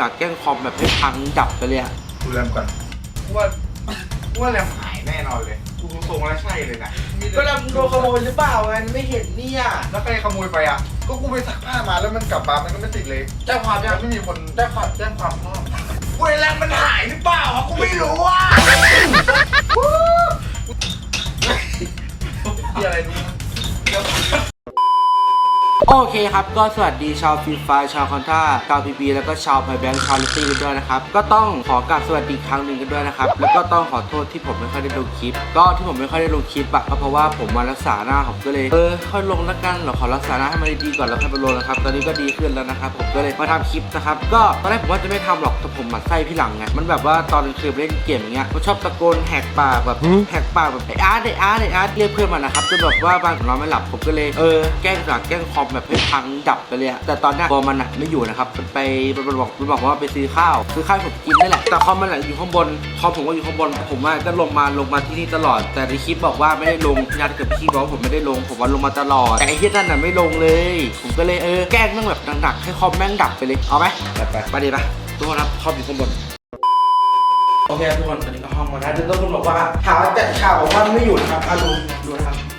จากแกล้งคอมแบบให้พังดับไปเลยอะดูแรมก่อนกูว่ากูว่าแรมหายแน่นอนเลยกูทรงแล้วใช่เลยนะมีแต่ก็แล้วโดนขโมยหรือเปล่าไงไม่เห็นเนี่ยแล้วใครขโมยไปอะ ก็กูไปซักผ้ามาแล้วมันกลับมามันก็ไม่ติดเลยแจ้งความยัยังงไม่มีคนแจ้งความแจ้งความพ่อกูไอ้แรมมันหายหรือเปล่าอะกูไม่รู้อะมีอะไรรู้มั้ยเดี๋ยว โอเคครับ ก็สวัสดีชาวฟรีไฟชาวคอนท่าชาวพีบีแล้วก็ชาวไพแบงค์ชาวลิตตี้กันด้วยนะครับ ก็ต้องขอกราบสวัสดีอีกครั้งหนึ่งกันด้วยนะครับ แล้วก็ต้องขอโทษที่ผมไม่ค่อยได้ลงคลิป ก็ที่ผมไม่ค่อยได้ลงคลิปอะก็เพราะว่าผมมารักษาหน้าผมก็เลยเออค่อยลงแล้วกันเดี๋ยวขอรักษาหน้าให้มันดีๆก่อนแล้วค่อยไปลงนะครับ ตอนนี้ก็ดีขึ้นแล้วนะครับผมก็เลยมาทำคลิปนะครับ ก็ตอนแรกผมว่าจะไม่ทำหรอกแต่ผมหมันไส้พี่หลังไง มันแบบว่าตอนกลางคืนเล่นเกมอย่างเงี้ยมันชอบตะโกนแหกปากแบบแหกปากแบบไอ้อาร์ตไอ้อาร์ตไอ้อาร์ตเรียกเพื่อนมันนะครับจนแบบว่าบ้านของเราไม่หลับผมก็เลยเออแกล้งจากแกล้งคอมแบบให้พังดับไปเลยอะแต่ตอนเนี้ยพอมันอะไม่อยู่นะครับมันไปมันบอกมันบอกว่าไปซื้อข้าวซื้อข้าวให้ผมกินนี่แหละแต่คอมมันอะอยู่ข้างบนคอมผมก็อยู่ข้างบน ผมว่าก็ลงมาลงมาที่นี่ตลอด แต่ในคลิปบอกว่าไม่ได้ลงญาติเกิดพี่บอกว่าผมไม่ได้ลง ผมว่าลงมาตลอด แต่ไอ้ที่นั่นน่ะไม่ลงเลย ผมก็เลยเออแกล้งแม่งแบบหนักๆให้คอมแม่งดับไปเลยเอาไหมไปไปไปดีปะทุกคนครับคอมอยู่ข้างบนโอเคครับทุกคนตอนนี้ก็ห้องมาแล้วเดี๋ยวต้องบอกว่าหาแต่ข่าวบอกว่าไม่อยู่นะครับอะดูดูนะครับ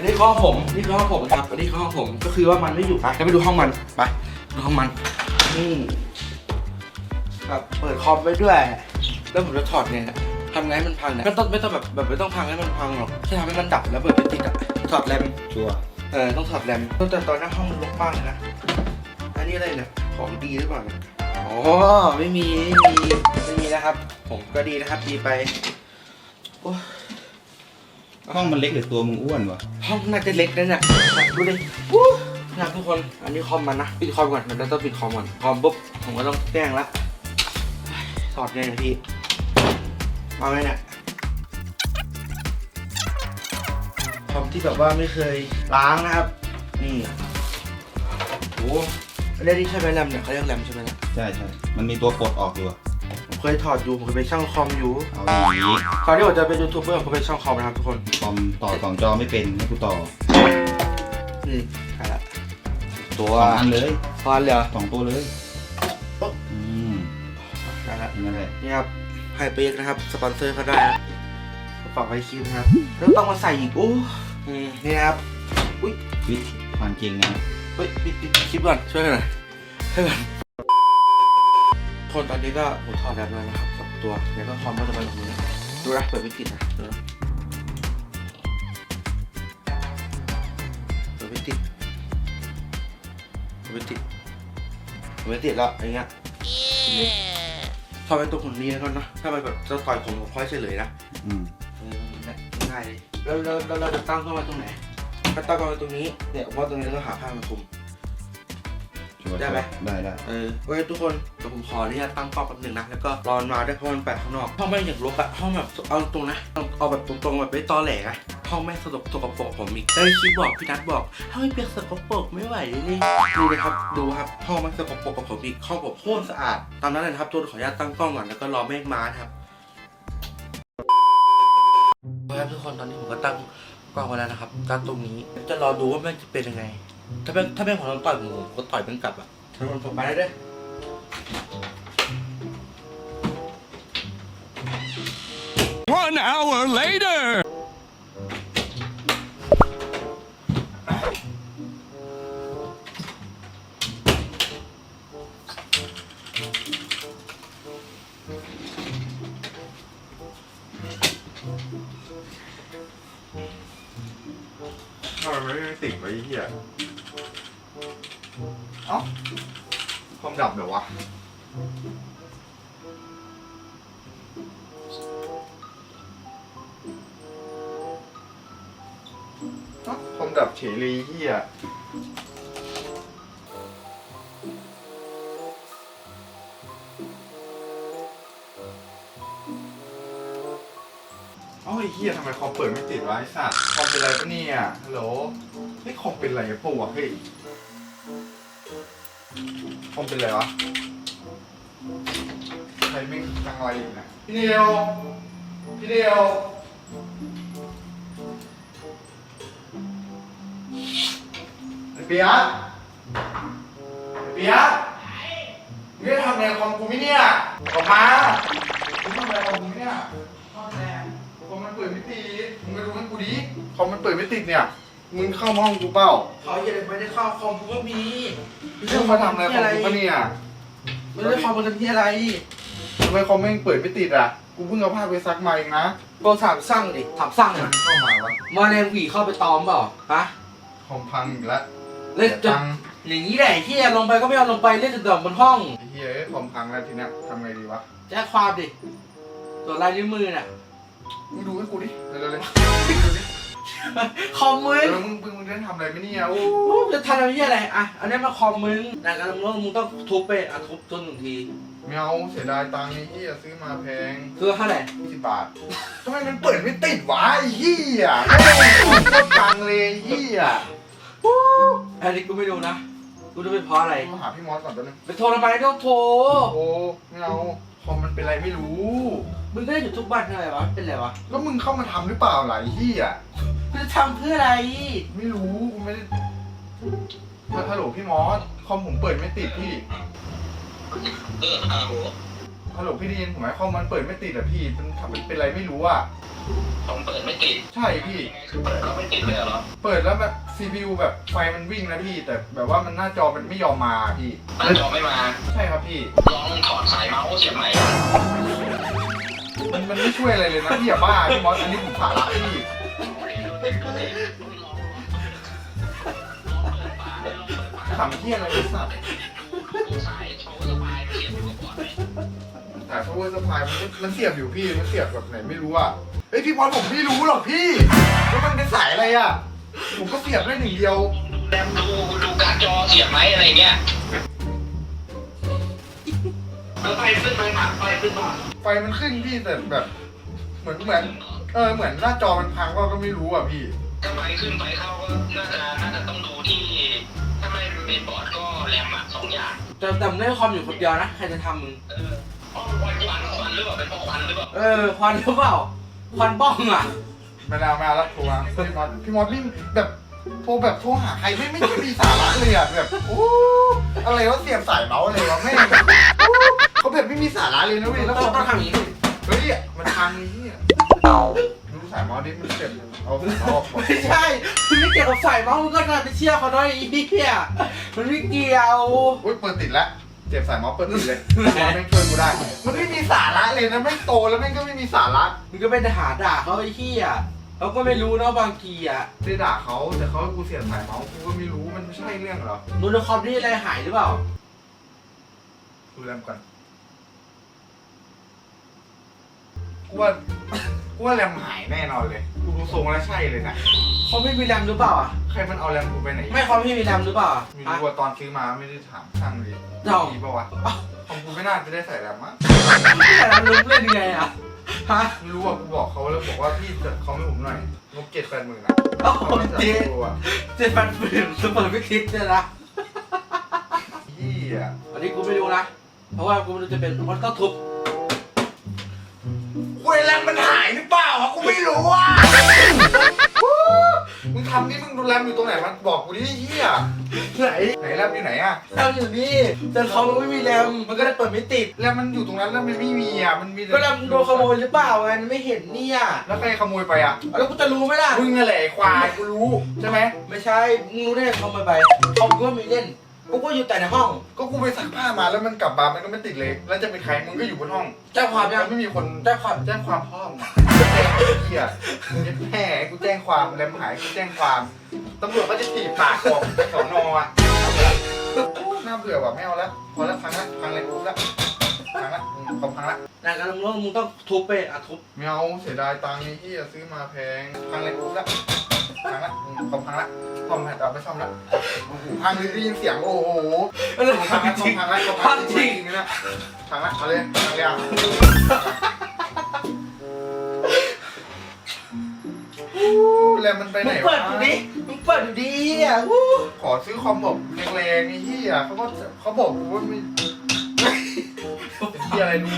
อันนี้คือห้องผมนี่คือห้องผมครับอันนี้คือห้องผมก็คือว่ามันไม่อยู่ไปแล้วไปดูห้องมันไปดูห้องมันนี่แบบเปิดคอมไว้ด้วย แล้วผมจะถอดเนี่ยทำไงให้มันพังเนี่ยก็ต้องไม่ต้องแบบแบบไม่ต้องพังให้มันพังหรอกแค่ทำให้มันดับแล้วเปิดไปติดอะถอดแรมชัวร์เออต้องถอดแรมตั้งแต่ตอนหน้าห้องมันรกมากเลยนะอันนี้อะไรเนี่ยของดีหรือเปล่าเนี่ยอ๋อไม่มีไม่มีไม่มีนะครับ ผมก็ดีนะครับดีไปโอ้ย ห้องมันเล็กหรือตัวมึงอ้วนวะห้องน่าจะเล็กนะเนี่ยดูดิอู้นะทุกคน อันนี้คอมมันนะ ปิดคอมก่อนมันต้องปิดคอมก่อน คอมปุ๊บ ผมก็ต้องแจ้งละถอดไงเนี่ยพี่ มาไหมเนี่ยคอมที่แบบว่าไม่เคยล้างนะครับ นี่โอ้เรียกที่ใช่ไหมแรมเนี่ยเขาเรียกแรมใช่ไหมเนี่ยใช่ใช่มันมีตัวปลดออกอยู่อะผม เคยถอดอยู่ผมเคยไปช่างคอมอยู่เอาอย่างนี้ตอนที่ผมจะเป็นยูทูบเบอร์ผมก็ไปช่างคอมนะครับทุกคนคอมต่อสองจอไม่เป็นให้กูต่อนี่ใช่ละสองอันเลยฟอนเลยเหรอสองตัวเลยโอ๊ะอืมใช่ละนั่นแหละนี่ครับไฮเปกนะครับสปอนเซอร์เขาได้นะฝากไว้คลิปนะครับ แล้วต้องมาใส่อีกโอ้อืมนี่นะครับอุ้ยวิทความจริงนะเฮ้ยปิดปิดคลิปก่อนช่วยกันหน่อยช่วยกัน คนตอนนี้ก็ผมถอดแบบแล้วนะครับสองตัวเดี๋ยวก็คอมก็จะไปตรงนี้ดูนะเปิดไม่ติดนะดูนะเปิดไม่ติดเปิดไม่ติดเปิดไม่ติดแล้วอย่างเงี้ยทีนี้เข้าไปตรงคนนี้แล้วกันนะถ้ามันแบบจะต่อยผมผมค่อยเฉลยนะอืมเออง่ายเลยแล้วแล้วแล้วเราจะตั้งเข้ามาตรงไหนก็ตั้งเข้ามาตรงนี้เนี่ยเพราะตรงนี้เราก็หาผ้ามาคลุมชั วร์ได้ไหม ได้ได้เออโอเคทุกคนเดี๋ยวผมขออนุญาตตั้งกล้องแป๊บหนึงนะ แล้วก็รอนมาด้วยเพราะมันแปลกข้างนอก ห้องแม่งอย่างรกอะห้องแบบเอาตรงนะเอาเอาแบบตรงๆแบบไม่ตอแหลอะห้องแม่งสกปรกสกปรกผมอีกได้คลิปบอกพี่นัทบอกถ้าไม่เปียกสกปรกไม่ไหวเลยนี่ดูเลยครับดูครับห้องมันสกปรกกับผมอีกห้องผมโคตรสะอาดตามนั้นเลยนะครับทุกคนขออนุญาตตั้งกล้องก่อนแล้วก็รอแม่งมานะครับ ครับทุกคนตอนนี้ผมก็ตั้งกล้องไว้แล้วนะครับตั้งตรงนี้จะรอดูว่าแม่งจะเป็นยังไง ถ้าแม่งถ้าแม่งของเราต่อยผมผมก็ต่อยมันกลับอะทุกคนผมไปแล้วเด้อ One hour later! ความดับเหรอววะเอ้าความดับเฉยเลยเหี้ยเอ้าไอ้เหี้ยทำไมคอมเปิดไม่ติดวะไอ้สัตว์คอมเป็นไรปะเนี่ยฮัลโหลเฮ้ยคอมเป็นไรปะวะเฮ้ย คอมเป็นไรวะใครไม่งจังไรอยู่นะพี่เดียวพี่เดียวไอ้เปียกไอ้เปียกมึงได้ทำอะไรคอมกูไหมเนี่ยออกมามึงทำอะไรคอมกูไหมเนี่ยทำอะไรคอมมันเปิดไม่ติดมึงมาดูให้กูดิคอมมันเปิดไม่ติดเนี่ย มึงเข้ามาห้องกูเปล่าเขาอย่าไม่ได้เข้าคอมกูก็มีมึงมาทำอะไรคอมกูปะเนี่ยไม่ได้คอมมันเป็นที่อะไรทำไมคอมแม่งเปิดไม่ติดอะ กูเพิ่งเอาผ้าไปซักมาเองนะก็ถามสั่งดิถามสั่งอะเข้ามาวะมาแรงหวีเข้าไปตอมเปล่าฮะคอมพังอีกแล้วเล่นจตันงค์อย่างนี้แหละที่ลงไปก็ไม่ยอมลงไปเล่นจนดอกบนห้องไอ้เหี้ยเอ้ยคอมพังแล้วทีเนี้ยทำไงดีวะแจ้งความดิตัวลายนิ้วมือน่ะมึงดูให้กูดิเร็วๆเลย คอมมึเองอมึงมึงมึงได้ทำอะไรไหมเนี่ยโอ้โอ้จะทำอะไรที่อะไรอะอันนี้มาคอมมึงแต่การลงมึงต้องทุบไปอะทุบจนหนึ่งทีไม่เอาเสียดายตังค์ไอ้เหี้ยซื้อมาแพงคือเท่าไหร่20บาททำไมมันเปิดไม่ติดวะไอ้เหี้ยโคตรตังค์เลยไอ้เหี้ยอันนี้กูไม่ดูนะ กูดูเป็นเพราะอะไร มาหาพี่มอสก่อนตัวนึงไปโทรทำไมต้องโทร โอ้ไม่เอาคอมมันเป็นไรไม่รู้ มึงก็ได้อยู่ทุกบ้านอะไรวะ เป็นไรวะ แล้วมึงเข้ามาทำหรือเปล่าหลายเหี้ยมึง จะทำเพื่ออะไร ไม่รู้กูไม่ได้ฮัลโหลพี่มอสคอมผมเปิดไม่ติดพี่เออฮัลโหลฮัลโหลพี่ได้ยินผมไหมคอมมันเปิดไม่ติดอะพี่มันทำเป็นไรไม่รู้อะผมเปิดไม่ติดใช่พี่ คือเปิดแล้วไม่ติดเลยเหรอ เปิดแล้วแบบ CPU แบบไฟมันวิ่งนะพี่ แต่แบบว่ามันหน้าจอมันไม่ยอมมาพี่หน้าจอไม่มา ใช่ครับพี่ ลองถอดสายเมาส์เสียบไหมมันมันไม่ช่วยอะไรเลยนะพี่อย่าบ้าพี่มอสอันนี้ผมสาระพี่ ขำเที่ยอะไรไอ้สัตว์สายโชว์สบายเสียบอยู่ก่อนไหมแต่ power supply มันก็มันเสียบอยู่พี่ มันเสียบแบบไหนไม่รู้อะเฮ้ยพี่มอสผมไม่รู้หรอกพี่ว่ามันเป็นสายอะไรอะผมก็เสียบได้หนึ่งเดียว แรมดูดูการ์ดจอเสียบไหมอะไรเงี้ยแล้วไฟขึ้นไหมผ่านไฟขึ้นป่ะไฟมันขึ้นพี่แต่แบบ เหมือนเหมือน เออเหมือนหน้าจอมันพังว่าก็ไม่รู้อะพี่ ถ้าไฟขึ้นไฟเข้าก็น่าจะน่าจะต้องดูที่ ถ้าไม่เมนบอร์ดก็แรมอะสองอย่าง แต่แต่มึงได้คอมอยู่คนเดียวนะ ใครจะทำมึง เอออ๋อควันควันควันหรือเปล่าเป็นเพราะควันหรือเปล่าเออ ควันหรือเปล่า ควันบ้องอะไม่ได้เอามาแล้วโทรมาพี่มอสพี่มอสนี่แบบโทรแบบโทรหาใครไม่ไม่ได้มีสาระเลยอะแบบโอ้อะไรวะเสียบสายเมาส์อะไรวะแม่งโอ้เขาแบบไม่มีสาระเลยนะเว้ยแล้แล้ววต้เขาองทำอย่างนี้ เฮ้ยมันพังนี่ ดูสายมาส์ดิมันเสียบเอาเมาออกหมดไม่ใช่คุณไม่เกี่ยวกับใส่เมาส์มึงก็น่าไปเชื่อเขาด้วยไอีเหี้ยมันไม่เกี่ยว อุ้ยเปิดติดแล้วเจ็บสายมาส์เปิดติดเลยมอสแม่งช่วยกูได้ มันไม่มีสาระเลยนะแม่งโตแล้วแม่งก็ไม่มีสาระมึงก็ไปหาด่าเขาไอ้เหี้ยเขาก็ไม่รู้นะบางทีอะได้ด่าเขาแต่เขาให้กูเสียบสายเมาส์กูก็ไม่รู้มันไม่ใช่เรื่องหรอดูในคอมนี่อะไรหายหรือเปล่าดูแรมก่อนกูว่า ว่าแรมหายแน่นอนเลยกูดูทรงแล้วใช่เลยนะเขาไม่มีแรมหรือเปล่าอะใครมันเอาแรมกูไปไหนไม่เขาไม่มีแรมหรือเปล่าไม่อะรู้ว่าตอนซื้อมาไม่ได้ถามช่างเลยเอ้ามีปะวะของกูไม่น่าจะได้ใส่แรมมั้งแต่เราลืมเล่นยังไงอะฮะไม่รู้ว่ากูบอกเขาแล้วบอกว่าพี่จัดคอมให้ผมหน่อยงบเจ็ดแปดหมื่นนะโอ้โหเขาไม่จัดเจ๊กูอะเจ๊ฟันฝืนสเปิร์ไม่คิดเนี่ยนะเฮียอันนี้กูไม่รู้นะ เพราะว่ากูไม่รู้จะเป็นมันต้องทุบ คุยแรมมันหายหรือเปล่าวะกูไม่รู้อะ มึงทำนี่มึงดูแรมอยู่ตรงไหนมันบอกกูดิเฮียไหนไหนแรมอยู่ไหนอะแรมอยู่นี่แต่เขามันไม่มีแรมมันก็เลยเปิดไม่ติด แล้วมันอยู่ตรงนั้นแล้วมันไม่มีอะมันมีแต่ก็แรมโดนขโมยหรือเปล่าไงมันไม่เห็นเนี่ยแล้วใครขโมยไปอะแล้วกูจะรู้ไหมล่ะมึงอะไรไอ้ควายกูรู้ใช่ไหมไม่ใช่มึงรู้ได้ไงเขามาไปเขาก็ไม่เล่น กูก็อยู่แต่ในห้อง ก็กูไปซักผ้ามาแล้วมันกลับมามันก็ไม่ติดเลย แล้วจะเป็นใครมึงก็อยู่บนห้องแจ้งความยัแล้วงไม่มีคนแจ้งความแจ้งความพ่อมึงอะเฮียแม่กูแจ้งความแรมหายกูแจ้งความตำรวจก็จะถีบปากของสอนออะน่าเบื่อว่ะไม่เอาแล้วพอแล้วพังละพังเลยกูละ พังละอืมขอพังละแต่การลงโทษมึงต้องทุบไปอะทุบไม่เอาเสียดายตังค์ไอ้ที่ซื้อมาแพง พังเลยกูละพังละอืมขอพังละซ่อมให้เอาไปซ่อมละโอ้โหพังเลยได้ยินเสียงโอ้โหเออพังละจซ่อริมงพังละซ่อมพัพังงจริงๆนะพังละเอาเลยพังเลยอะแล้วมันไปมึไหนงวะเปิดดูดิมึง เปิดดูดิอะวู้ขอซื้อคอมแบบแรงๆไอ้ที่อะเขาก็เขาบอกกูว่าไม่เป็นที่อะไรดู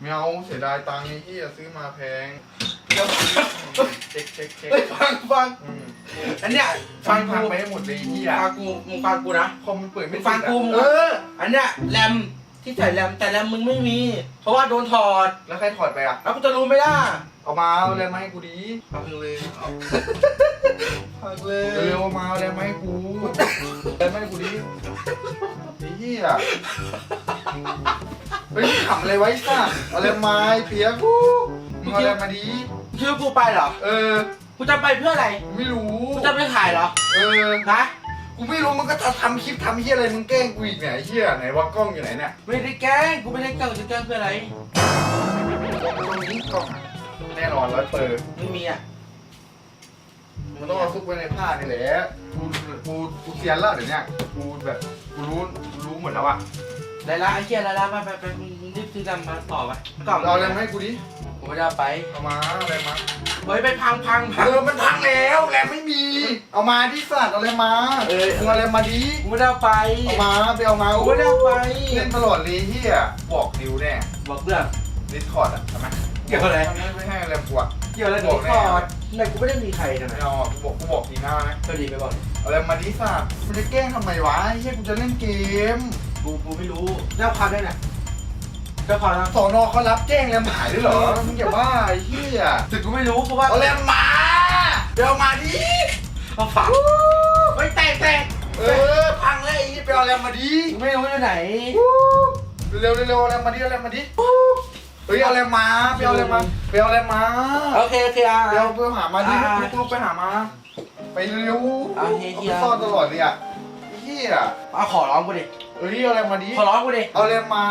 ไม่เอาเสียดายตังค์ไอ้ที่ซื้อมาแพงเช็คเช็คเช็คเฮ้ยฟังฟังอืมอันเนี้ยฟัฟังงพังกูไปให้หมดเลยไอ้เหี้ยฟังกูมึงฟังกูนะคอมมันเปิดมึไม่งติดฟังกูอะมึงเออ อันเนี้ยแรมที่ใส่แรมแต่แรมมึงไม่มี เพราะว่าโดนถอดแล้วใครถอดไปอะ แล้วกูจะรู้ไหมล่ะ เอามาเอาอะไรมาให้กูดีฟังเลยเอาฟังเลเร็วๆเอามาเอาอะไรมาให้กูอะไรมาให้กูดีไอ้เหี้ยเฮ้ยขำอะไรไว้สัตว์เอาอะไรมาไอ้เปียกกูมึงเอาอะไรมาดี ชื่อกูไปเหรอ เออ กูจะไปเพื่ออะไร ไม่รู้ กูจะไปถ่ายเหรอ เออ นะ กูไม่รู้มึงก็จะทำคลิปทำเฮียอะไรมึงแกล้งกูอีกเนี่ยไอ้เฮียไหนว่ากล้องอยู่ไหนเนี่ยไม่ได้แกล้ง กูไม่ได้แกล้งกูจะแกล้งเพื่ออะไร กล้องตรงนี้กล้องอะ แน่นอนร้อยเปอร์ไม่มีอะมันต้องเอาซุกไว้ในผ้านี่แหละกูกูกูเซียนแล้วเดี๋ยวเนี้ยกูแบบกูรู้กูรู้หมดแล้วอะได้ละไอ้เหี้ยได้ละไปไปไปมึงรีบซื้อดำมาต่อไปกล่องเอาอะไรมาให้กูดิกูไม่ได้เอาไปเอามาเอาอะไรมาเฮ้ยไปพังพังพังเออมันพังแล้วแรงไม่มี เอามาดิสัตว์เอาอะไรมาเออมึงเอาอะไรมาดิกูไม่ได้เอาไปเอามาไปเอามากูไม่ได้เอาไปเล่นตลอดเลยเฮียบอกดิวแน่บอกเรื่องดิสคอร์ดอะใช่ไหม เกี่ยวกับอะไรไม่ไม่ให้อะไรกูอะเกี่ยวอะไรกับบอกนี่แน่ก่อนทำไมกูไม่ได้มีใครทำไมไม่เอาอะกูบอกกูบอกทีหน้านะก็ดีไปบอกเอาอะไรมาดิสัตว์มันจะแกล้งทำไมวะไอ้เฮียกูจะเล่นเกม กูกูไม่รู้เจ้าความด้วยนะเจ้าความนะสอนอเขารับแจ้งแล้วหายด้วยเหรอ มึงอย่าว่าไอ้เหี้ยถึงกูไม่รู้เพราะว่าเอาแล้วมา เดี๋ยวมาดิเอาฝากเฮ้ยแตกแตกเออพังแล้วไอ้เหี้ยไปเอาแล้วมาดิกูไม่รู้อยู่ไหน เร็วๆเร็วๆเอาแล้วมาดิเอาแล้วมาดิ เฮ้ยเอาแล้วมาไปเอาแล้วมาไปเอาแล้วมาโอเคโอเคอะไปเอาไปหามาดิอ่าลุกลุกไปหามา ไปเร็วเอาเฮียเอาเฮีไปยซ่อนตลอดเลยอะไอ้เหี้ยเอาขอร้องกูดิเฮ้ยเอาแล้วมาดิขอร้องกูดิเอาแล้วมา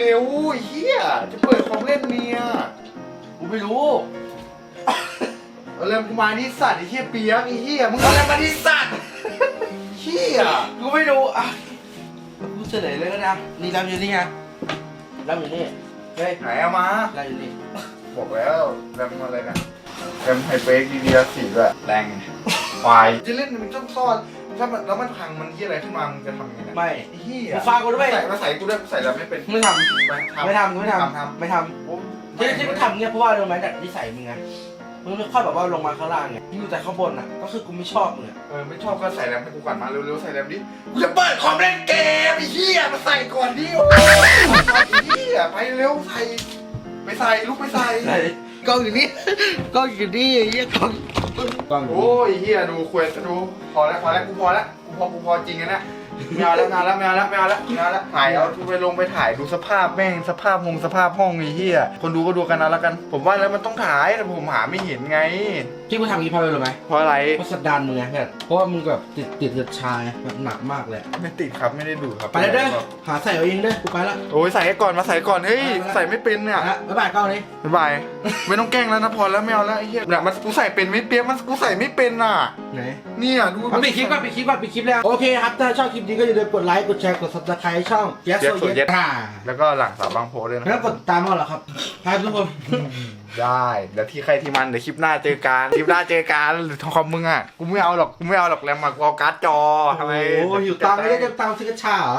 เร็วๆไอ้เหี้ยจะเปิดของเล่นเมียกูไม่รู้เอาแล้วกูมาดิสัตว์ไอ้เหี้ยเปียกไอ้เหี้ยมึงเอาแล้วมาดิสัตว์เหี้ยกูไม่รู้อะกูเฉลยเลยก็ได้นี่รับอยู่นี่ไงรับอยู่นี่ เฮ้ยไหนเอามารับอยู่นี่บอกแล้วแรมอะไรนะแรมไฮเปกดีเดียสี่ด้วยแรงควายจะเล่นมันต้องซ่อนถ้ามันแล้วมันพังมันที่อะไรขึ้นมามึงจะทำยังไงนะไม่ไอ้เหี้ยมึงฟังกูด้วยใส่มาใส่กูด้วยใส่แล้วไม่เป็นไม่ทำไปไม่ทำไม่ททำทำไม่ทำโอ้ำที่ที่มึงทำเนี่ยเพราะว่ารู้ไหมจากนิสัยมึงไง มึงไม่ค่อยแบบว่าลงมาข้างล่างไงมึงอยู่แต่ข้างบนอะ ก็คือกูไม่ชอบมึงอะเออไม่ชอบก็ใส่แรมให้กูก่อนมาเร็วๆใส่แรมดิกูจะเปิดคอมเล่นเกมไอ้เหี้ยมาใส่ก่อนดิโอ้ยไอ้เหี้ยไปเร็วใส่ไปใส่ลุกไปใส่กล้องอยู่นี่กล้องอยู่นี่เยี่ยกล้องกล้อง โอ้ยเฮียดูควยดูพอแล้วพอแล้วกูพอแล้วกูพอกูพอจริงนะเนี่ย ไม่เอาแล้วไม่เอาแล้วไม่เอาแล้วไม่เอาแล้วไม่เอาแล้วถ่ายเอาไปลงไปถ่ายดูสภาพแม่งสภาพหงสภาพห้องไอ้เฮียคนดูก็ดูกันนะแล้วกัน ผมว่าแล้วมันต้องถ่ายแต่ผมหาไม่เห็นไง ที่กูทำอย่างนี้เพราะอะไรรู้ไหมเพราะอะไรเพราะสัดดานมึงไงเพื่อนเพราะว่ามึงแบบติดติดติดชายแบบหนักมากเลยไม่ติดครับไม่ได้ดูดครับไปแล้วเด้อหาใส่เอาเองเด้อกูไปละ โอ้ยใส่ให้ก่อนมาใส่ก่อนเฮ้ยใส่ไม่เป็นเนี่ยไปละบ๊ายบายกล้องนี้บ๊ายบายไม่ต้องแกล้งแล้วนะพอแล้วไม่เอาแล้วไอ้เฮียเนี่ยมันกูใส่เป็นไม่เปียกมันกูใส่ไม่เป็นน่ะ ไหน เนี่ยดู เอาปิดคลิปก่อนปิดคลิปก่อนปิดคลิปแล้ว โอเคครับ ถ้าชอบคลิปนี้ก็อย่าลืมกดไลค์ กดแชร์ กด subscribe ให้ช่อง Yes So Yes ค่ะแล้วก็หลังสาวบางโพด้วยนะ แล้วกดตามเอาเหรอครับครับทุกคน ได้เดี๋ยวที่ใครที่มันเดี๋ยวคลิปหน้าเจอกันคลิปหน้าเจอกันหรือทองคำมึงอะกูไม่เอาหรอกกูไม่เอาหรอกแรมมากูเอาการ์ดจอทำไมโอ้โหอยู่ตังค์ไม่ได้จะตังค์ซื้อกระชาเหรอ